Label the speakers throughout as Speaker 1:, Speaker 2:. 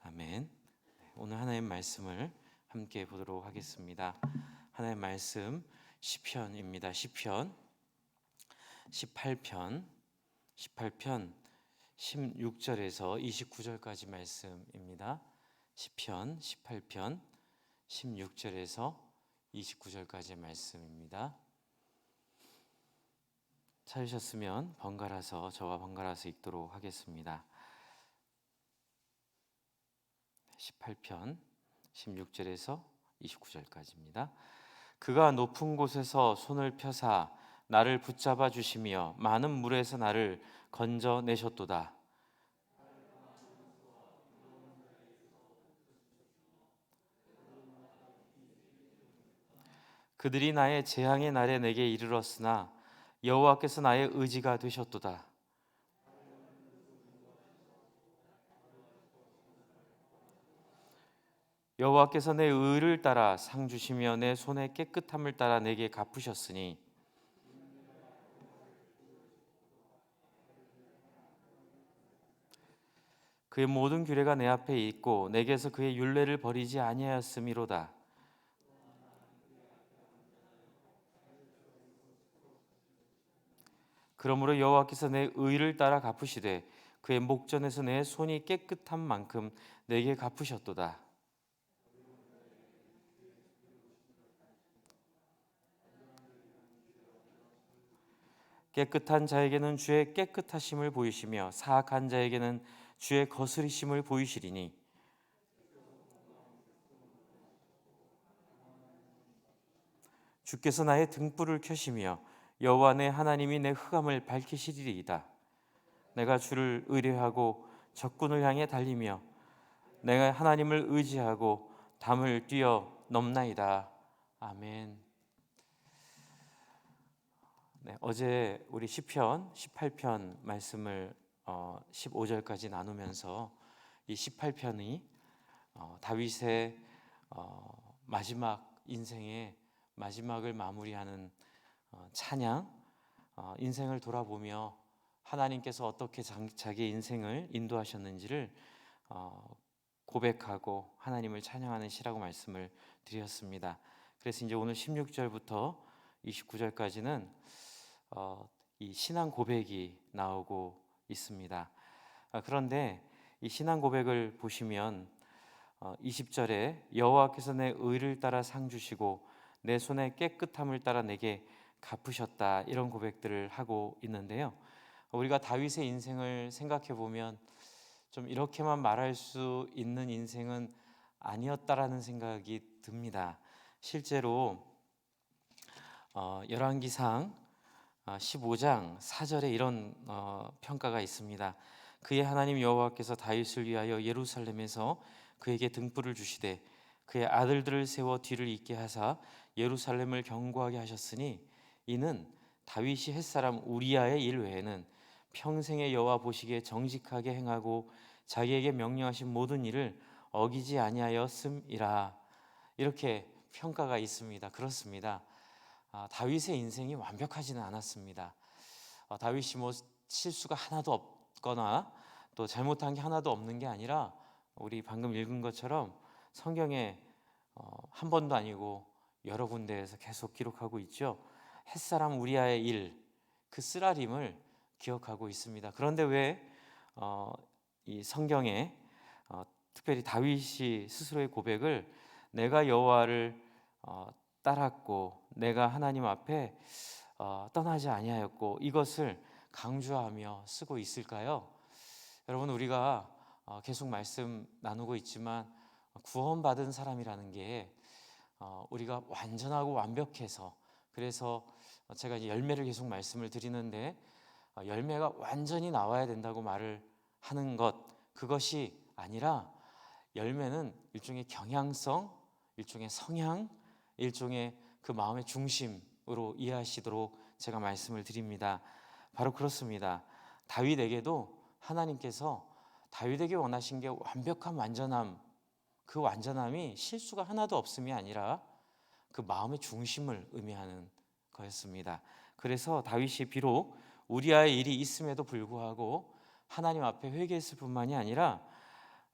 Speaker 1: 아멘. 오늘 하나님 말씀을 함께 보도록 하겠습니다. 하나님 말씀 시편입니다. 시편 18편 18편 16절에서 29절까지 말씀입니다. 시편 18편 16절에서 29절까지 말씀입니다. 찾으셨으면 번갈아서 저와 번갈아서 읽도록 하겠습니다. 18편 16절에서 29절까지입니다. 그가 높은 곳에서 손을 펴사 나를 붙잡아 주시며 많은 물에서 나를 건져 내셨도다. 그들이 나의 재앙의 날에 내게 이르렀으나 여호와께서 나의 의지가 되셨도다. 여호와께서 내 의를 따라 상 주시며 내 손의 깨끗함을 따라 내게 갚으셨으니 그의 모든 규례가 내 앞에 있고 내게서 그의 율례를 버리지 아니하였음이로다. 그러므로 여호와께서 내 의를 따라 갚으시되 그의 목전에서 내 손이 깨끗한 만큼 내게 갚으셨도다. 깨끗한 자에게는 주의 깨끗하심을 보이시며 사악한 자에게는 주의 거스리심을 보이시리니 주께서 나의 등불을 켜시며 여호와 내 하나님이 내 흑암을 밝히시리이다. 내가 주를 의뢰하고 적군을 향해 달리며 내가 하나님을 의지하고 담을 뛰어 넘나이다. 아멘. 네, 어제 우리 시편 18편 말씀을 어, 15절까지 나누면서 이 18편이 어, 다윗의 어, 마지막 인생의 마지막을 마무리하는 어, 찬양, 어, 인생을 돌아보며 하나님께서 어떻게 자기 인생을 인도하셨는지를 어, 고백하고 하나님을 찬양하는 시라고 말씀을 드렸습니다. 그래서 이제 오늘 16절부터 29절까지는 이 신앙 고백이 나오고 있습니다. 아, 그런데 이 신앙 고백을 보시면 20절에 여호와께서 내 의를 따라 상 주시고 내 손의 깨끗함을 따라 내게 갚으셨다 이런 고백들을 하고 있는데요. 우리가 다윗의 인생을 생각해 보면 좀 이렇게만 말할 수 있는 인생은 아니었다라는 생각이 듭니다. 실제로 어, 열왕기상 15장 어, 4절에 이런 어, 평가가 있습니다. 그의 하나님 여호와께서 다윗을 위하여 예루살렘에서 그에게 등불을 주시되 그의 아들들을 세워 뒤를 잇게 하사 예루살렘을 견고하게 하셨으니 이는 다윗이 햇사람 우리아의 일 외에는 평생의 여호와 보시기에 정직하게 행하고 자기에게 명령하신 모든 일을 어기지 아니하였음이라 이렇게 평가가 있습니다. 그렇습니다. 아, 다윗의 인생이 완벽하지는 않았습니다. 아, 다윗이 뭐 실수가 하나도 없거나 또 잘못한 게 하나도 없는 게 아니라 우리 방금 읽은 것처럼 성경에 어, 한 번도 아니고 여러 군데에서 계속 기록하고 있죠. 햇사람 우리아의 일, 그 쓰라림을 기억하고 있습니다. 그런데 왜이 어, 성경에 어, 특별히 다윗이 스스로의 고백을 내가 여호와를 어, 따랐고 내가 하나님 앞에 어, 떠나지 아니하였고 이것을 강조하며 쓰고 있을까요? 여러분 우리가 어, 계속 말씀 나누고 있지만 구원받은 사람이라는 게 어, 우리가 완전하고 완벽해서 그래서 제가 열매를 계속 말씀을 드리는데 어, 열매가 완전히 나와야 된다고 말을 하는 것 그것이 아니라 열매는 일종의 경향성, 일종의 성향, 일종의 그 마음의 중심으로 이해하시도록 제가 말씀을 드립니다. 바로 그렇습니다. 다윗에게도 하나님께서 다윗에게 원하신 게 완벽한 완전함, 그 완전함이 실수가 하나도 없음이 아니라 그 마음의 중심을 의미하는 거였습니다. 그래서 다윗이 비록 우리아의 일이 있음에도 불구하고 하나님 앞에 회개했을 뿐만이 아니라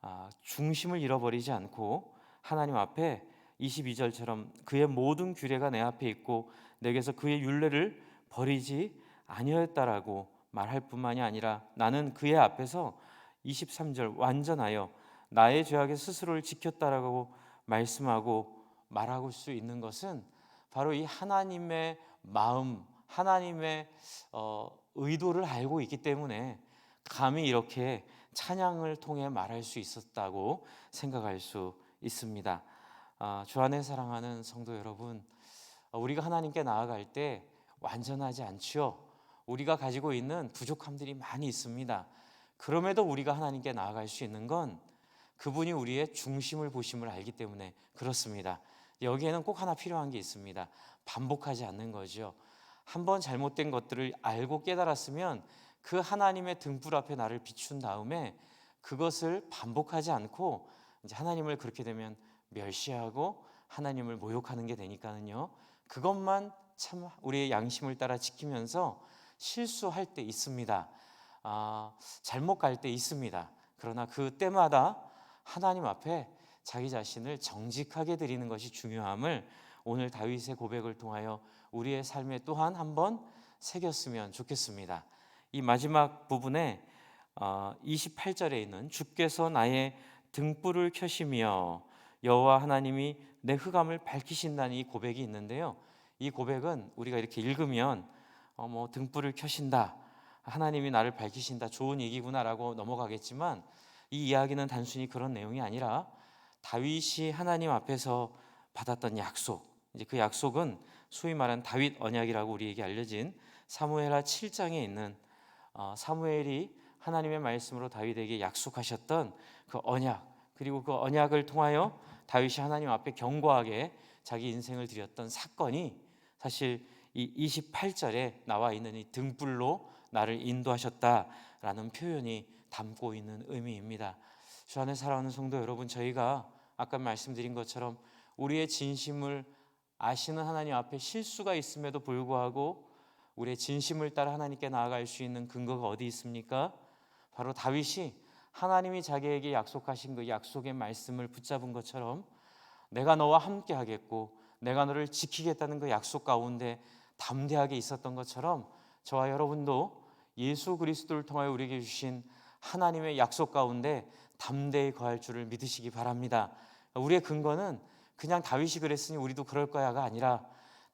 Speaker 1: 아, 중심을 잃어버리지 않고 하나님 앞에 22절처럼 그의 모든 규례가 내 앞에 있고 내게서 그의 윤례를 버리지 아니하였다라고 말할 뿐만이 아니라 나는 그의 앞에서 23절 완전하여 나의 죄악의 스스로를 지켰다라고 말씀하고 말하고 수 있는 것은 바로 이 하나님의 마음, 하나님의 어, 의도를 알고 있기 때문에 감히 이렇게 찬양을 통해 말할 수 있었다고 생각할 수 있습니다. 아, 주 안에 사랑하는 성도 여러분, 어, 우리가 하나님께 나아갈 때 완전하지 않지요. 우리가 가지고 있는 부족함들이 많이 있습니다. 그럼에도 우리가 하나님께 나아갈 수 있는 건 그분이 우리의 중심을 보심을 알기 때문에 그렇습니다. 여기에는 꼭 하나 필요한 게 있습니다. 반복하지 않는 거죠. 한번 잘못된 것들을 알고 깨달았으면 그 하나님의 등불 앞에 나를 비춘 다음에 그것을 반복하지 않고 이제 하나님을 그렇게 되면 멸시하고 하나님을 모욕하는 게 되니까는요. 그것만 참 우리의 양심을 따라 지키면서 실수할 때 있습니다. 아, 잘못 갈 때 있습니다. 그러나 그 때마다 하나님 앞에 자기 자신을 정직하게 드리는 것이 중요함을 오늘 다윗의 고백을 통하여 우리의 삶에 또한 한번 새겼으면 좋겠습니다. 이 마지막 부분에 28절에 있는 주께서 나의 등불을 켜시며 여호와 하나님이 내 흑암을 밝히신다는 이 고백이 있는데요. 이 고백은 우리가 이렇게 읽으면 어, 뭐 등불을 켜신다. 하나님이 나를 밝히신다. 좋은 얘기구나라고 넘어가겠지만 이 이야기는 단순히 그런 내용이 아니라 다윗이 하나님 앞에서 받았던 약속. 이제 그 약속은 소위 말하는 다윗 언약이라고 우리에게 알려진 사무엘하 7장에 있는 어, 사무엘이 하나님의 말씀으로 다윗에게 약속하셨던 그 언약 그리고 그 언약을 통하여 다윗이 하나님 앞에 견고하게 자기 인생을 드렸던 사건이 사실 이 28절에 나와 있는 이 등불로 나를 인도하셨다라는 표현이 담고 있는 의미입니다. 주 안에 살아가는 성도 여러분, 저희가 아까 말씀드린 것처럼 우리의 진심을 아시는 하나님 앞에 실수가 있음에도 불구하고 우리의 진심을 따라 하나님께 나아갈 수 있는 근거가 어디 있습니까? 바로 다윗이 하나님이 자기에게 약속하신 그 약속의 말씀을 붙잡은 것처럼 내가 너와 함께 하겠고 내가 너를 지키겠다는 그 약속 가운데 담대하게 있었던 것처럼 저와 여러분도 예수 그리스도를 통하여 우리에게 주신 하나님의 약속 가운데 담대히 거할 줄을 믿으시기 바랍니다. 우리의 근거는 그냥 다윗이 그랬으니 우리도 그럴 거야가 아니라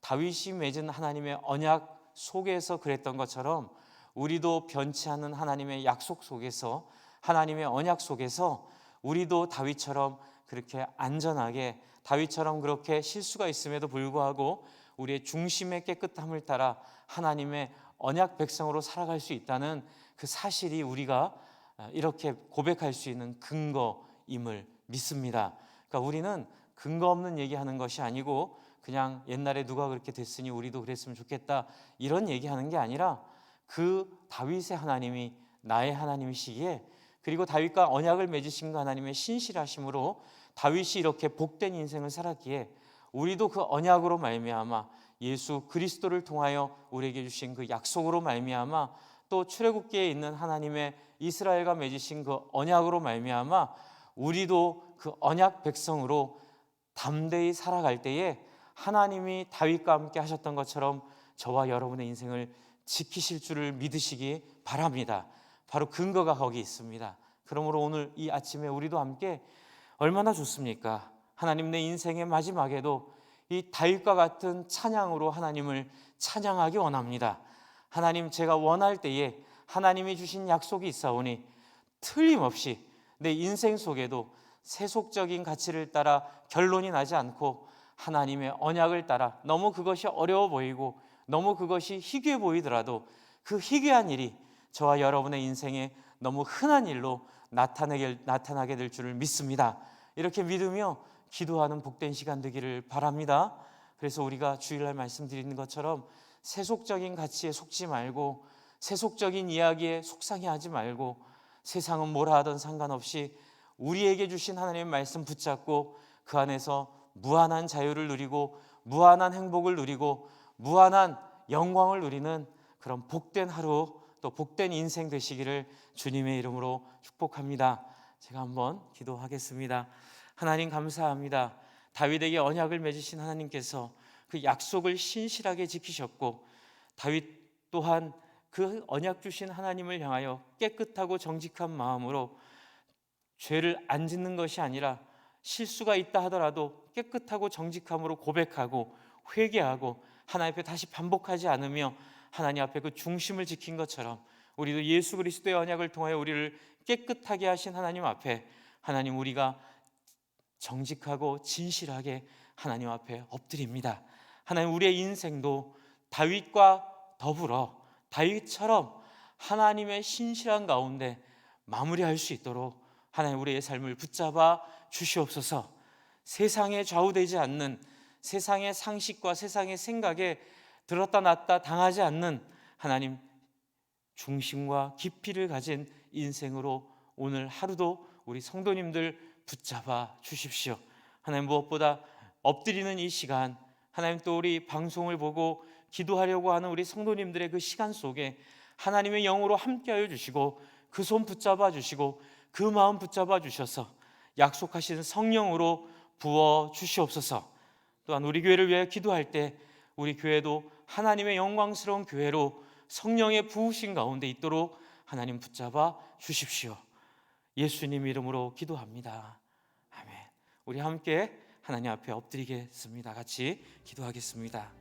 Speaker 1: 다윗이 맺은 하나님의 언약 속에서 그랬던 것처럼 우리도 변치 않는 하나님의 약속 속에서 하나님의 언약 속에서 우리도 다윗처럼 그렇게 안전하게 다윗처럼 그렇게 실수가 있음에도 불구하고 우리의 중심의 깨끗함을 따라 하나님의 언약 백성으로 살아갈 수 있다는 그 사실이 우리가 이렇게 고백할 수 있는 근거임을 믿습니다. 그러니까 우리는 근거 없는 얘기하는 것이 아니고 그냥 옛날에 누가 그렇게 됐으니 우리도 그랬으면 좋겠다 이런 얘기하는 게 아니라 그 다윗의 하나님이 나의 하나님이시기에 그리고 다윗과 언약을 맺으신 그 하나님의 신실하심으로 다윗이 이렇게 복된 인생을 살았기에 우리도 그 언약으로 말미암아 예수 그리스도를 통하여 우리에게 주신 그 약속으로 말미암아 또 출애굽기에 있는 하나님의 이스라엘과 맺으신 그 언약으로 말미암아 우리도 그 언약 백성으로 담대히 살아갈 때에 하나님이 다윗과 함께 하셨던 것처럼 저와 여러분의 인생을 지키실 줄을 믿으시기 바랍니다. 바로 근거가 거기 있습니다. 그러므로 오늘 이 아침에 우리도 함께 얼마나 좋습니까? 하나님 내 인생의 마지막에도 이 다윗과 같은 찬양으로 하나님을 찬양하기 원합니다. 하나님 제가 원할 때에 하나님이 주신 약속이 있사오니 틀림없이 내 인생 속에도 세속적인 가치를 따라 결론이 나지 않고 하나님의 언약을 따라 너무 그것이 어려워 보이고 너무 그것이 희귀해 보이더라도 그 희귀한 일이 저와 여러분의 인생에 너무 흔한 일로 나타나게, 나타나게 될 줄을 믿습니다. 이렇게 믿으며 기도하는 복된 시간 되기를 바랍니다. 그래서 우리가 주일날 말씀드리는 것처럼 세속적인 가치에 속지 말고 세속적인 이야기에 속상해하지 말고 세상은 뭐라 하든 상관없이 우리에게 주신 하나님의 말씀 붙잡고 그 안에서 무한한 자유를 누리고 무한한 행복을 누리고 무한한 영광을 누리는 그런 복된 하루 또 복된 인생 되시기를 주님의 이름으로 축복합니다. 제가 한번 기도하겠습니다. 하나님 감사합니다. 다윗에게 언약을 맺으신 하나님께서 그 약속을 신실하게 지키셨고 다윗 또한 그 언약 주신 하나님을 향하여 깨끗하고 정직한 마음으로 죄를 안 짓는 것이 아니라 실수가 있다 하더라도 깨끗하고 정직함으로 고백하고 회개하고 하나님 앞에 다시 반복하지 않으며 하나님 앞에 그 중심을 지킨 것처럼 우리도 예수 그리스도의 언약을 통하여 우리를 깨끗하게 하신 하나님 앞에 하나님 우리가 정직하고 진실하게 하나님 앞에 엎드립니다. 하나님 우리의 인생도 다윗과 더불어 다윗처럼 하나님의 신실한 가운데 마무리할 수 있도록 하나님 우리의 삶을 붙잡아 주시옵소서. 세상에 좌우되지 않는 세상의 상식과 세상의 생각에 들었다 놨다 당하지 않는 하나님 중심과 깊이를 가진 인생으로 오늘 하루도 우리 성도님들 붙잡아 주십시오. 하나님 무엇보다 엎드리는 이 시간 하나님 또 우리 방송을 보고 기도하려고 하는 우리 성도님들의 그 시간 속에 하나님의 영으로 함께하여 주시고 그 손 붙잡아 주시고 그 마음 붙잡아 주셔서 약속하신 성령으로 부어 주시옵소서. 또한 우리 교회를 위해 기도할 때 우리 교회도 하나님의 영광스러운 교회로 성령의 부으신 가운데 있도록 하나님 붙잡아 주십시오. 예수님 이름으로 기도합니다. 아멘. 우리 함께 하나님 앞에 엎드리겠습니다. 같이 기도하겠습니다.